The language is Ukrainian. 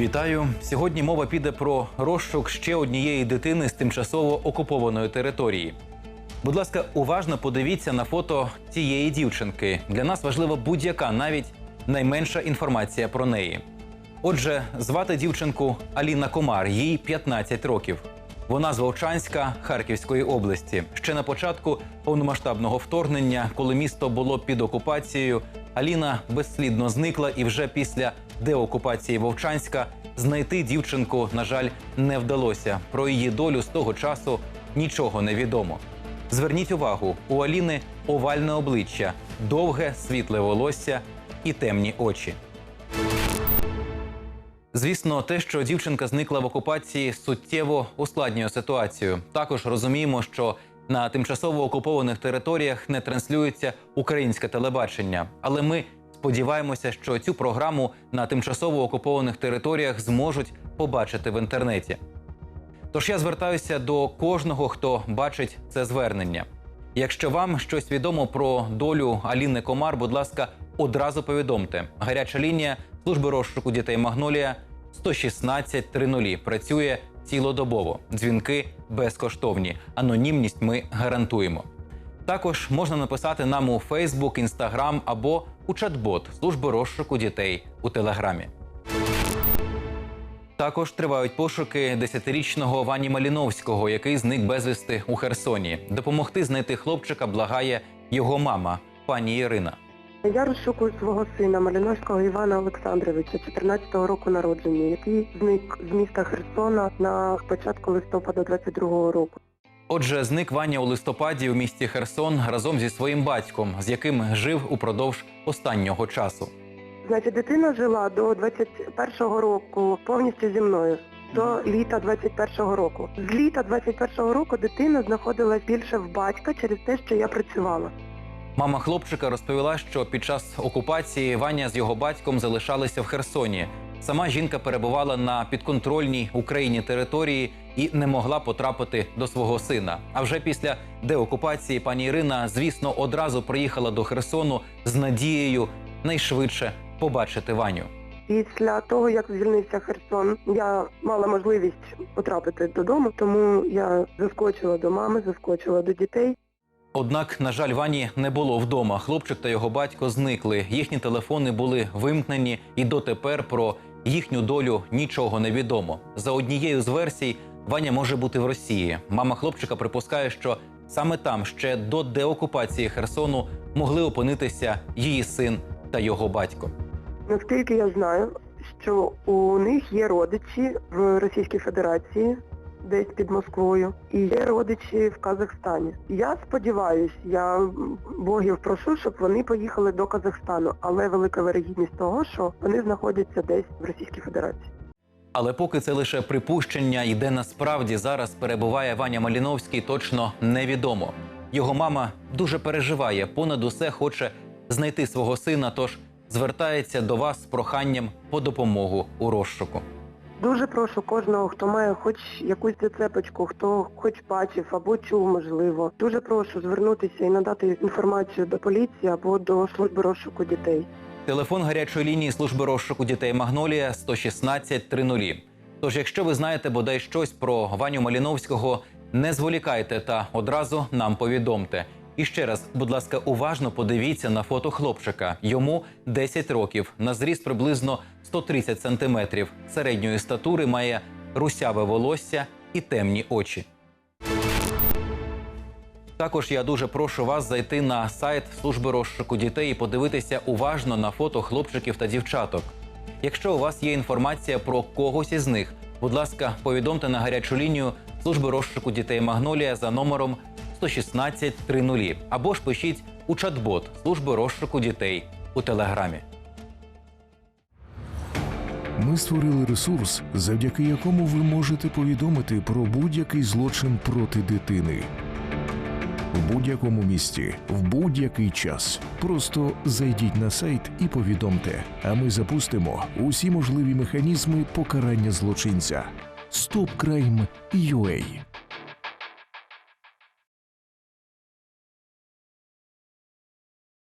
Вітаю! Сьогодні мова піде про розшук ще однієї дитини з тимчасово окупованої території. Будь ласка, уважно подивіться на фото цієї дівчинки. Для нас важлива будь-яка, навіть найменша інформація про неї. Отже, звати дівчинку Аліна Комар, їй 15 років. Вона з Вовчанська Харківської області. Ще на початку повномасштабного вторгнення, коли місто було під окупацією, Аліна безслідно зникла, і вже після деокупації Вовчанська знайти дівчинку, на жаль, не вдалося. Про її долю з того часу нічого не відомо. Зверніть увагу, у Аліни овальне обличчя, довге світле волосся і темні очі. Звісно, те, що дівчинка зникла в окупації, суттєво ускладнює ситуацію. Також розуміємо, що на тимчасово окупованих територіях не транслюється українське телебачення. Але ми сподіваємося, що цю програму на тимчасово окупованих територіях зможуть побачити в інтернеті. Тож я звертаюся до кожного, хто бачить це звернення. Якщо вам щось відомо про долю Аліни Комар, будь ласка, одразу повідомте. Гаряча лінія служби розшуку дітей Магнолія 116 30 працює цілодобово. Дзвінки безкоштовні. Анонімність ми гарантуємо. Також можна написати нам у Фейсбук, Інстаграм або у чат-бот служби розшуку дітей у Телеграмі. Також тривають пошуки десятирічного Вані Маліновського, який зник безвісти у Херсоні. Допомогти знайти хлопчика благає його мама, пані Ірина. Я розшукую свого сина Маліновського Івана Олександровича, 14-го року народження, який зник з міста Херсона на початку листопада 22-го року. Отже, зник Ваня у листопаді у місті Херсон разом зі своїм батьком, з яким жив упродовж останнього часу. Значить, дитина жила до 21-го року повністю зі мною. До літа 21-го року. З літа 21-го року дитина знаходилась більше в батька через те, що я працювала. Мама хлопчика розповіла, що під час окупації Ваня з його батьком залишалися в Херсоні. Сама жінка перебувала на підконтрольній Україні території і не могла потрапити до свого сина. А вже після деокупації пані Ірина, звісно, одразу приїхала до Херсону з надією найшвидше побачити Ваню. Після того, як звільнився Херсон, я мала можливість потрапити додому, тому я заскочила до мами, заскочила до дітей. Однак, на жаль, Вані не було вдома. Хлопчик та його батько зникли. Їхні телефони були вимкнені, і дотепер про їхню долю нічого не відомо. За однією з версій, Ваня може бути в Росії. Мама хлопчика припускає, що саме там ще до деокупації Херсону могли опинитися її син та його батько. Наскільки я знаю, що у них є родичі в Російській Федерації, десь під Москвою, і є родичі в Казахстані. Я сподіваюся, я богів прошу, щоб вони поїхали до Казахстану, але велика вирогідність того, що вони знаходяться десь в Російській Федерації. Але поки це лише припущення, і де насправді зараз перебуває Ваня Маліновський, точно невідомо. Його мама дуже переживає, понад усе хоче знайти свого сина, тож звертається до вас з проханням по допомогу у розшуку. Дуже прошу кожного, хто має хоч якусь зацепочку, хто хоч бачив або чув, можливо. Дуже прошу звернутися і надати інформацію до поліції або до служби розшуку дітей. Телефон гарячої лінії служби розшуку дітей Магнолія 116 30. Тож, якщо ви знаєте бодай щось про Ваню Маліновського, не зволікайте та одразу нам повідомте. І ще раз, будь ласка, уважно подивіться на фото хлопчика. Йому 10 років, на зріст приблизно 130 сантиметрів. Середньої статури має русяве волосся і темні очі. Також я дуже прошу вас зайти на сайт служби розшуку дітей і подивитися уважно на фото хлопчиків та дівчаток. Якщо у вас є інформація про когось із них, будь ласка, повідомте на гарячу лінію служби розшуку дітей Магнолія за номером 116 30 або ж пишіть у чат-бот служби розшуку дітей у телеграмі. Ми створили ресурс, завдяки якому ви можете повідомити про будь-який злочин проти дитини. В будь-якому місті, в будь-який час. Просто зайдіть на сайт і повідомте, а ми запустимо усі можливі механізми покарання злочинця. StopCrime.ua